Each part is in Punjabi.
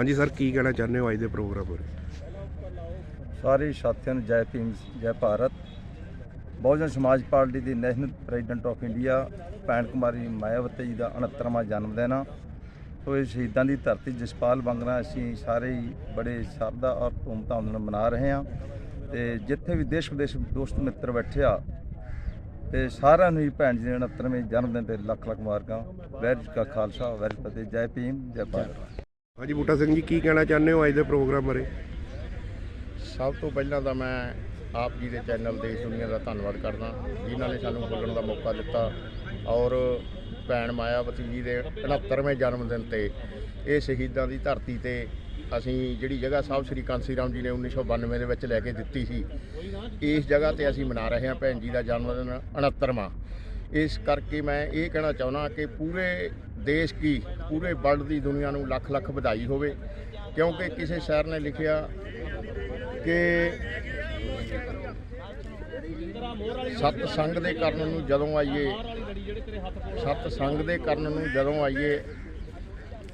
ਹਾਂਜੀ ਸਰ, ਕੀ ਕਹਿਣਾ ਚਾਹੁੰਦੇ ਹੋ ਅੱਜ ਦੇ ਪ੍ਰੋਗਰਾਮ ਬਾਰੇ? ਸਾਰੇ ਸਾਥੀਆਂ ਨੂੰ ਜੈ ਭੀਮ, ਜੈ ਭਾਰਤ। ਬਹੁਜਨ ਸਮਾਜ ਪਾਰਟੀ ਦੀ ਨੈਸ਼ਨਲ ਪ੍ਰੈਜ਼ੀਡੈਂਟ ਆਫ ਇੰਡੀਆ, ਭੈਣ ਕੁਮਾਰੀ ਮਾਇਆਵਤੀ ਜੀ ਦਾ 69ਵਾਂ ਜਨਮ ਦਿਨ ਆ। ਸੋ ਇਹ ਸ਼ਹੀਦਾਂ ਦੀ ਧਰਤੀ ਜਸਪਾਲ ਬੰਗਰਾ ਅਸੀਂ ਸਾਰੇ ਹੀ ਬੜੇ ਸ਼ਰਧਾ ਔਰ ਧੂਮਧਾਮ ਨਾਲ ਮਨਾ ਰਹੇ ਹਾਂ। ਤੇ ਜਿੱਥੇ ਵੀ ਦੇਸ਼ ਵਿਦੇਸ਼ ਦੋਸਤ ਮਿੱਤਰ ਬੈਠੇ ਆ, ਤੇ ਸਾਰਿਆਂ ਨੂੰ ਹੀ ਭੈਣ ਜੀ ਦੇ 69ਵੇਂ ਜਨਮ ਦਿਨ ਤੇ ਲੱਖ ਲੱਖ ਮੁਬਾਰਕਾਂ। ਵਾਹਿਗੁਰੂ ਜੀ ਕਾ ਖਾਲਸਾ, ਵਾਹਿਗੁਰੂ ਫਤਿਹ। ਜੈ ਭੀਮ, ਜੈ ਭਾਰਤ। ਹਾਂਜੀ, ਬੂਟਾ ਸਿੰਘ ਜੀ, ਕੀ ਕਹਿਣਾ ਚਾਹੁੰਦੇ ਹੋ ਅੱਜ ਦੇ ਪ੍ਰੋਗਰਾਮ ਬਾਰੇ? ਸਭ ਤੋਂ ਪਹਿਲਾਂ ਤਾਂ ਮੈਂ ਆਪ ਜੀ ਦੇ ਚੈਨਲ ਦੇਸ਼ ਦੁਨੀਆ ਦਾ ਧੰਨਵਾਦ ਕਰਦਾ, ਜਿਨ੍ਹਾਂ ਨੇ ਸਾਨੂੰ ਬੋਲਣ ਦਾ ਮੌਕਾ ਦਿੱਤਾ ਔਰ ਭੈਣ ਮਾਇਆਵਤੀ ਜੀ ਦੇ 69ਵੇਂ ਜਨਮ ਦਿਨ ਤੇ ਇਹ ਸ਼ਹੀਦਾਂ ਦੀ ਧਰਤੀ ਤੇ ਅਸੀਂ ਜਿਹੜੀ ਜਗ੍ਹਾ ਸਾਹਿਬ ਸ੍ਰੀ ਕਾਂਸੀ ਰਾਮ ਜੀ ਨੇ 1992 ਦੇ ਵਿੱਚ ਲੈ ਕੇ ਦਿੱਤੀ ਸੀ, ਇਸ ਜਗ੍ਹਾ ਤੇ ਅਸੀਂ ਮਨਾ ਰਹੇ ਹਾਂ ਭੈਣ ਜੀ ਦਾ ਜਨਮ ਦਿਨ 69ਵਾਂ ਇਸ ਕਰਕੇ ਮੈਂ ਇਹ ਕਹਿਣਾ ਚਾਹੁੰਦਾ ਕਿ ਪੂਰੇ ਦੇਸ਼ ਕੀ, ਪੂਰੇ ਵਰਲਡ ਦੀ ਦੁਨੀਆ ਨੂੰ ਲੱਖ ਲੱਖ ਵਧਾਈ ਹੋਵੇ, ਕਿਉਂਕਿ ਕਿਸੇ ਸ਼ਾਇਰ ਨੇ ਲਿਖਿਆ ਕਿ ਸਤ ਸੰਗ ਦੇ ਕਰਨ ਨੂੰ ਜਦੋਂ ਆਈਏ ਸਤ ਸੰਗ ਦੇ ਕਰਨ ਨੂੰ ਜਦੋਂ ਆਈਏ,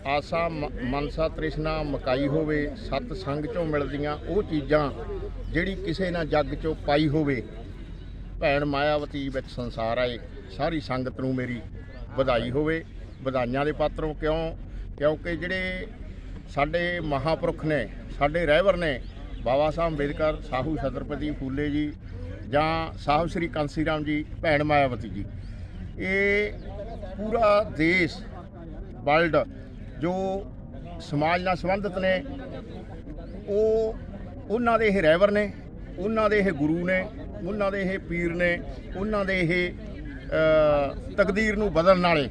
ਆਸਾ ਮ- ਮਨਸਾ ਤ੍ਰਿਸ਼ਨਾ ਮਕਾਈ ਹੋਵੇ ਸਤ ਸੰਗ ਚੋਂ ਮਿਲਦੀਆਂ ਉਹ ਚੀਜ਼ਾਂ ਜਿਹੜੀ ਕਿਸੇ ਨਾ ਜੱਗ ਚੋਂ ਪਾਈ ਹੋਵੇ ਭੈਣ ਮਾਇਆਵਤੀ ਵਿੱਚ ਸੰਸਾਰ ਆਏ, ਸਾਰੀ ਸੰਗਤ ਨੂੰ ਮੇਰੀ ਵਧਾਈ ਹੋਵੇ। ਵਧਾਈਆਂ ਦੇ ਪਾਤਰੋਂ ਕਿਉਂ? ਕਿਉਂਕਿ ਜਿਹੜੇ ਸਾਡੇ ਮਹਾਪੁਰਖ ਨੇ, ਸਾਡੇ ਰਹਿਬਰ ਨੇ, ਬਾਬਾ ਸਾਹਿਬ ਅੰਬੇਦਕਰ, ਸਾਹੂ ਛਤਰਪਤੀ ਫੂਲੇ ਜੀ ਜਾਂ ਸਾਹਿਬ ਸ੍ਰੀ ਕਾਂਸੀ ਰਾਮ ਜੀ, ਭੈਣ ਮਾਇਆਵਤੀ ਜੀ, ਇਹ ਪੂਰਾ ਦੇਸ਼, ਵਰਲਡ ਜੋ ਸਮਾਜ ਨਾਲ ਸੰਬੰਧਿਤ ਨੇ, ਉਹ, ਉਹਨਾਂ ਦੇ ਇਹ ਰਹਿਬਰ ਨੇ, ਉਹਨਾਂ ਦੇ ਇਹ ਗੁਰੂ ਨੇ ਉਹਨਾਂ ਦੇ ਇਹ ਪੀਰ ਨੇ, ਉਹਨਾਂ ਦੇ ਇਹ ਤਕਦੀਰ ਨੂੰ ਬਦਲਣ ਵਾਲੇ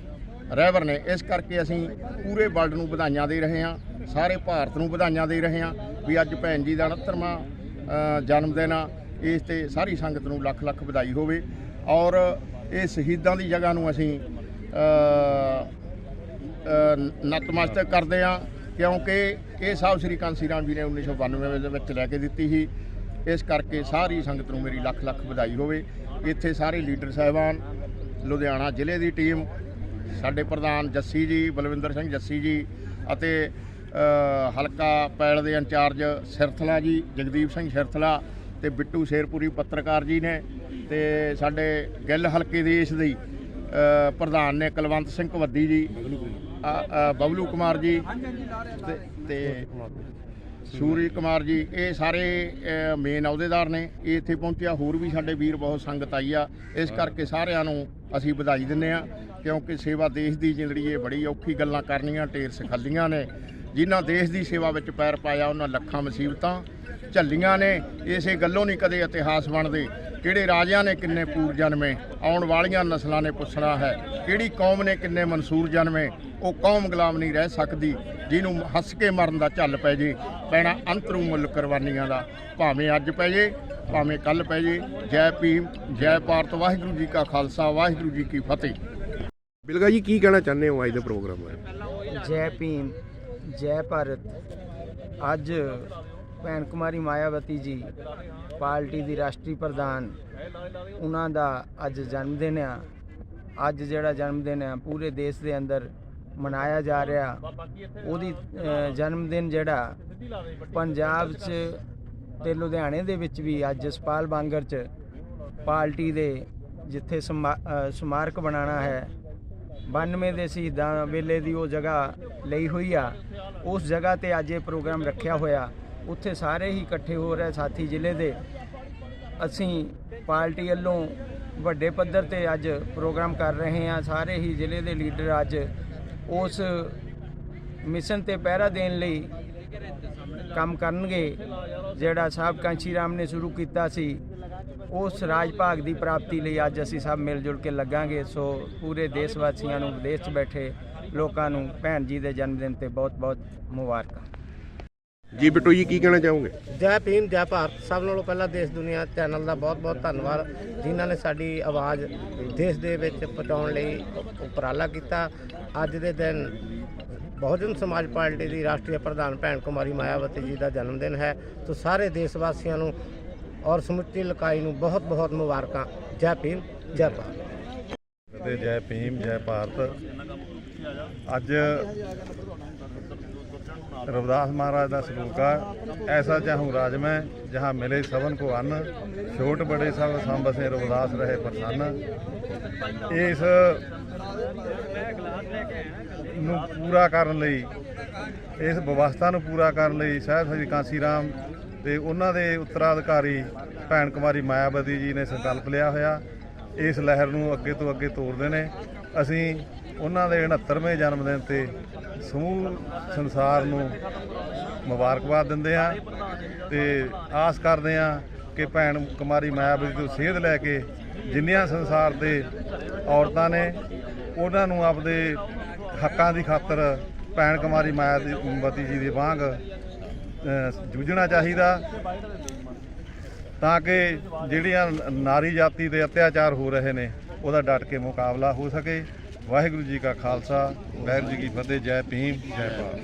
ਰਹਿਬਰ ਨੇ। ਇਸ ਕਰਕੇ ਅਸੀਂ ਪੂਰੇ ਵਰਲਡ ਨੂੰ ਵਧਾਈਆਂ ਦੇ ਰਹੇ ਹਾਂ, ਸਾਰੇ ਭਾਰਤ ਨੂੰ ਵਧਾਈਆਂ ਦੇ ਰਹੇ ਹਾਂ ਵੀ ਅੱਜ ਭੈਣ ਜੀ ਦਾ 69ਵਾਂ ਜਨਮ ਦਿਨ ਆ। ਇਸ ਤੇ ਸਾਰੀ ਸੰਗਤ ਨੂੰ ਲੱਖ ਲੱਖ ਵਧਾਈ ਹੋਵੇ ਔਰ ਇਹ ਸ਼ਹੀਦਾਂ ਦੀ ਜਗ੍ਹਾ ਨੂੰ ਅਸੀਂ ਨਤਮਸਤਕ ਕਰਦੇ ਆ ਕਿਉਂਕਿ ਇਹ ਸਾਹਿਬ ਸ੍ਰੀ ਕਾਂਸੀ ਰਾਮ ਜੀ ਨੇ 1992 ਦੇ ਵਿੱਚ ਲੈ ਕੇ ਦਿੱਤੀ ਸੀ। ਇਸ ਕਰਕੇ ਸਾਰੀ ਸੰਗਤ ਨੂੰ ਮੇਰੀ ਲੱਖ ਲੱਖ ਵਧਾਈ ਹੋਵੇ। ਇੱਥੇ ਸਾਰੇ ਲੀਡਰ ਸਾਹਿਬਾਨ, ਲੁਧਿਆਣਾ ਜ਼ਿਲ੍ਹੇ ਦੀ ਟੀਮ, ਸਾਡੇ ਪ੍ਰਧਾਨ ਜੱਸੀ ਜੀ, ਬਲਵਿੰਦਰ ਸਿੰਘ ਜੱਸੀ ਜੀ ਅਤੇ ਹਲਕਾ ਪੈਲ ਦੇ ਇੰਚਾਰਜ ਸਿਰਥਲਾ ਜੀ, ਜਗਦੀਪ ਸਿੰਘ ਸਿਰਥਲਾ ਤੇ ਬਿੱਟੂ ਸ਼ੇਰਪੁਰੀ ਪੱਤਰਕਾਰ ਜੀ ਨੇ ਤੇ ਸਾਡੇ ਗਿੱਲ ਹਲਕੇ ਦੇ ਇਸ ਦੀ ਪ੍ਰਧਾਨ ਨੇ ਕੁਲਵੰਤ ਸਿੰਘ ਕਵੱਦੀ ਜੀ ਬਬਲੂ ਕੁਮਾਰ ਜੀ ਤੇ- ਤੇ ਸੂਰੀ ਕੁਮਾਰ ਜੀ, ਇਹ ਸਾਰੇ ਮੇਨ ਅਹੁਦੇਦਾਰ ਨੇ। ਇਹ ਇੱਥੇ ਪਹੁੰਚਿਆ, ਹੋਰ ਵੀ ਸਾਡੇ ਵੀਰ ਬਹੁਤ ਸੰਗਤ ਆਈ ਆ। ਇਸ ਕਰਕੇ ਸਾਰਿਆਂ ਨੂੰ ਅਸੀਂ ਵਧਾਈ ਦਿੰਨੇ ਆ, ਕਿਉਂਕਿ ਸੇਵਾ ਦੇਸ਼ ਦੀ ਜਿਹੜੀ ਇਹ ਬੜੀ ਔਖੀ ਗੱਲਾਂ ਕਰਨੀਆਂ, ਢੇਰ ਸਖੱਲੀਆਂ ਨੇ। ਜਿਨ੍ਹਾਂ ਦੇਸ਼ ਦੀ ਸੇਵਾ ਵਿੱਚ ਪੈਰ ਪਾਇਆ, ਉਹਨਾਂ ਲੱਖਾਂ ਮੁਸੀਬਤਾਂ ਝੱਲੀਆਂ ਨੇ। ਇਸੇ ਗੱਲੋਂ ਨਹੀਂ ਕਦੇ ਇਤਿਹਾਸ ਬਣਦੇ। ਕਿਹੜੇ ਰਾਜਿਆਂ ਨੇ ਕਿੰਨੇ ਪੂਰ ਜਨਮੇ, ਆਉਣ ਵਾਲੀਆਂ ਨਸਲਾਂ ਨੇ ਪੁੱਛਣਾ ਹੈ। ਕਿਹੜੀ ਕੌਮ ਨੇ ਕਿੰਨੇ ਮਨਸੂਰ ਜਨਮੇ, ਉਹ ਕੌਮ ਗੁਲਾਮ ਨਹੀਂ ਰਹਿ ਸਕਦੀ। ਜਿਹਨੂੰ ਹੱਸ ਕੇ ਮਰਨ ਦਾ ਝੱਲ ਪੈ ਜੇ ਪੈਣਾ ਅੰਤਰੂ ਮੁੱਲ ਕੁਰਬਾਨੀਆਂ ਦਾ। ਭਾਵੇਂ ਅੱਜ ਪੈ ਜੇ ਭਾਵੇਂ ਕੱਲ ਪੈ ਜੇ। ਜੈ ਭੀਮ ਜੈ ਭਾਰਤ ਵਾਹਿਗੁਰੂ ਜੀ ਕਾ ਖਾਲਸਾ ਵਾਹਿਗੁਰੂ ਜੀ ਕੀ ਫਤਿਹ। ਬਿਲਗਾ ਜੀ ਕੀ ਕਹਿਣਾ ਚਾਹੁੰਦੇ ਹੋ ਅੱਜ ਦੇ ਪ੍ਰੋਗਰਾਮ ਬਾਰੇ? ਜੈ ਭੀਮ ਜੈ ਭਾਰਤ। ਅੱਜ ਭੈਣ ਕੁਮਾਰੀ ਮਾਇਆਵਤੀ ਜੀ ਪਾਰਟੀ ਦੀ ਰਾਸ਼ਟਰੀ ਪ੍ਰਧਾਨ ਉਹਨਾਂ ਦਾ ਅੱਜ ਜਨਮ ਦਿਨ ਆ। ਅੱਜ ਜਿਹੜਾ ਜਨਮ ਦਿਨ ਆ ਪੂਰੇ ਦੇਸ਼ ਦੇ ਅੰਦਰ ਮਨਾਇਆ ਜਾ ਰਿਹਾ। ਉਹਦੀ ਜਨਮ ਦਿਨ ਜਿਹੜਾ ਪੰਜਾਬ 'ਚ ਤੇ ਲੁਧਿਆਣੇ ਦੇ ਵਿੱਚ ਵੀ ਅੱਜ ਜਸਪਾਲ ਬਾਂਗਰ 'ਚ ਪਾਰਟੀ ਦੇ ਜਿੱਥੇ ਸਮਾ- ਸਮਾਰਕ ਬਣਾਉਣਾ ਹੈ 92 ਦੇ ਸ਼ਹੀਦਾਂ ਵੇਲੇ ਦੀ ਉਹ ਜਗ੍ਹਾ ਲਈ ਹੋਈ ਆ। ਉਸ ਜਗ੍ਹਾ ਤੇ ਅੱਜ ਇਹ ਪ੍ਰੋਗਰਾਮ ਰੱਖਿਆ ਹੋਇਆ। ਉੱਥੇ ਸਾਰੇ ਹੀ ਇਕੱਠੇ ਹੋ ਰਹੇ ਸਾਥੀ ਜ਼ਿਲ੍ਹੇ ਦੇ। ਅਸੀਂ ਪਾਰਟੀ ਵੱਲੋਂ ਵੱਡੇ ਪੱਧਰ ਤੇ ਅੱਜ ਪ੍ਰੋਗਰਾਮ ਕਰ ਰਹੇ ਹਾਂ। ਸਾਰੇ ਹੀ ਜ਼ਿਲ੍ਹੇ ਦੇ ਲੀਡਰ ਅੱਜ ਉਸ ਮਿਸ਼ਨ ਤੇ ਪਹਿਰਾ ਦੇਣ ਲਈ ਕੰਮ ਕਰਨਗੇ, ਜਿਹੜਾ ਸਾਹਿਬ ਕਾਂਚੀ ਰਾਮ ਨੇ ਸ਼ੁਰੂ ਕੀਤਾ ਸੀ, ਉਸ ਰਾਜ ਭਾਗ ਦੀ ਪ੍ਰਾਪਤੀ ਲਈ ਅੱਜ ਅਸੀਂ ਸਭ ਮਿਲ ਜੁਲ ਕੇ ਲੱਗਾਂਗੇ। ਸੋ ਪੂਰੇ ਦੇਸ਼ ਵਾਸੀਆਂ ਨੂੰ, ਵਿਦੇਸ਼ 'ਚ ਬੈਠੇ ਲੋਕਾਂ ਨੂੰ ਭੈਣ ਜੀ ਦੇ ਜਨਮ ਦਿਨ ਤੇ ਬਹੁਤ ਬਹੁਤ ਮੁਬਾਰਕਾਂ। ਜੀ ਬਿੱਟੂ ਜੀ ਕੀ ਕਹਿਣਾ ਚਾਹੋਗੇ? ਜੈ ਭੀਮ ਜੈ ਭਾਰਤ। ਸਭ ਨਾਲੋਂ ਪਹਿਲਾਂ ਦੇਸ਼ ਦੁਨੀਆ ਚੈਨਲ ਦਾ ਬਹੁਤ-ਬਹੁਤ ਧੰਨਵਾਦ ਜਿਨ੍ਹਾਂ ਨੇ ਸਾਡੀ ਆਵਾਜ਼ ਦੇਸ਼ ਦੇ ਵਿੱਚ ਪਹੁੰਚਾਉਣ ਲਈ ਉਪਰਾਲਾ ਕੀਤਾ। ਅੱਜ ਦੇ ਦਿਨ ਬਹੁਜਨ ਸਮਾਜ ਪਾਰਟੀ ਦੀ ਰਾਸ਼ਟਰੀ ਪ੍ਰਧਾਨ ਭੈਣ ਕੁਮਾਰੀ ਮਾਇਆਵਤੀ ਜੀ ਦਾ ਜਨਮ ਦਿਨ ਹੈ। ਸੋ ਸਾਰੇ ਦੇਸ਼ ਵਾਸੀਆਂ ਨੂੰ ਔਰ ਸਮੁੱਚੀ ਇਲਾਕਾਈ ਨੂੰ ਬਹੁਤ-ਬਹੁਤ ਮੁਬਾਰਕਾਂ। ਜੈ ਭੀਮ ਜੈ ਭਾਰਤ। ਤੇ ਜੈ ਭੀਮ ਜੈ ਭਾਰਤ। ਅੱਜ रविदास महाराज ਦਾ ਸਲੋਕ ਆ ਐਸਾ ਚਾਹੂੰ ਰਾਜ ਮੈਂ ਜਹਾਂ ਮਿਲੇ ਸਭਨ ਕੋ ਅੰਨ ਛੋਟ ਬੜੇ ਸਭ ਸੰਬਸੇ ਰਵਿਦਾਸ ਰਹੇ ਪ੍ਰਸੰਨ ਇਸ ਨੂੰ ਪੂਰਾ ਕਰਨ ਲਈ ਇਸ ਵਿਵਸਥਾ ਨੂੰ ਪੂਰਾ ਕਰਨ ਲਈ ਸਾਹਿਬ ਸ੍ਰੀ ਕਾਂਸੀ ਰਾਮ ਤੇ ਉਹਨਾਂ ਦੇ ਉੱਤਰਾਧਿਕਾਰੀ ਭੈਣ ਕੁਮਾਰੀ ਮਾਇਆਵਤੀ ਜੀ ਨੇ ਸੰਕਲਪ ਲਿਆ ਹੋਇਆ ਇਸ ਲਹਿਰ ਨੂੰ ਅੱਗੇ ਤੋਂ ਅੱਗੇ ਤੋਰਦੇ ਨੇ ਅਸੀਂ ਉਹਨਾਂ ਦੇ 69ਵੇਂ ਜਨਮ ਦਿਨ ਤੇ ਸਮੂਹ ਸੰਸਾਰ ਨੂੰ ਮੁਬਾਰਕਬਾਦ ਦਿੰਦੇ ਹਾਂ ਤੇ ਆਸ ਕਰਦੇ ਹਾਂ ਕਿ ਭੈਣ ਕੁਮਾਰੀ ਮਾਇਆਵਤੀ ਤੋਂ ਸੇਧ ਲੈ ਕੇ ਜਿੰਨੀਆਂ ਸੰਸਾਰ ਦੇ ਔਰਤਾਂ ਨੇ, ਉਹਨਾਂ ਨੂੰ ਆਪਦੇ ਹੱਕਾਂ ਦੀ ਖਾਤਰ ਭੈਣ ਕੁਮਾਰੀ ਮਾਇਆਵਤੀ ਜੀ ਦੀ ਵਾਂਗ ਜੂਝਣਾ ਚਾਹੀਦਾ ਤਾਂ ਕਿ ਜਿਹੜੀਆਂ ਨਾਰੀ ਜਾਤੀ ਦੇ ਅਤਿਆਚਾਰ ਹੋ ਰਹੇ ਨੇ, ਉਹਦਾ ਡਟ ਕੇ ਮੁਕਾਬਲਾ ਹੋ ਸਕੇ। ਵਾਹਿਗੁਰੂ ਜੀ ਕਾ ਖਾਲਸਾ ਵਾਹਿਗੁਰੂ ਜੀ ਕੀ ਫਤਿਹ ਜੈ ਭੀਮ ਜੈ ਭਾਰਤ।